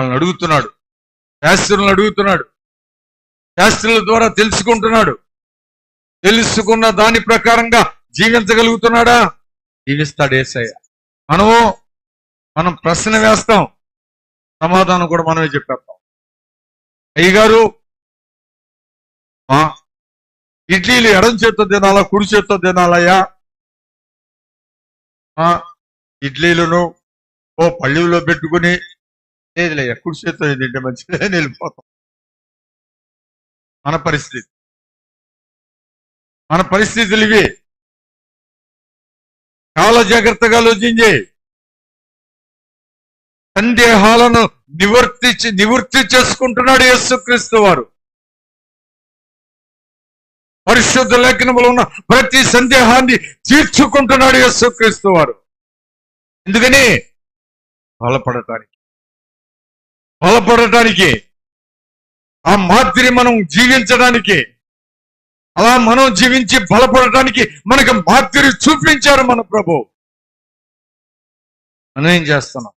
వాళ్ళని అడుగుతున్నాడు. శాస్త్రులను అడుగుతున్నాడు. శాస్త్రుల ద్వారా తెలుసుకుంటున్నాడు. తెలుసుకున్న దాని ప్రకారంగా జీవించగలుగుతున్నాడా? జీవిస్తాడు ఏసయ్య. మనము మనం ప్రశ్న వేస్తాం. సమాధానం కూడా మనమే చెప్పేస్తాం. అయ్యగారు ఆ, ఇడ్లీలు ఎడం చేత్తో తినాలా కుడి చేత్తో తినాలయ్యా? ఆ, ఇడ్లీలను ఓ పళ్ళులో పెట్టుకుని లేదులే కుడి చేతితో తింటే మంచిదని వెళ్ళిపోతాం. మన పరిస్థితి. మన పరిస్థితులు ఇవి. చాలా జాగ్రత్తగా ఆలోచించి సందేహాలను నివర్తి నివృత్తి చేసుకుంటున్నాడు యేసుక్రీస్తు వారు. పరిశుద్ధ లేఖనంలో ఉన్న ప్రతి సందేహాన్ని తీర్చుకుంటున్నాడు యేసుక్రీస్తు వారు. ఎందుకని? బలపడటానికి. బలపడటానికి ఆ మాదిరి మనం జీవించడానికి అలా మనం జీవించి బలపడటానికి మనకు మాదిరి చూపించారు మన ప్రభు. మనం ఏం చేస్తున్నాం?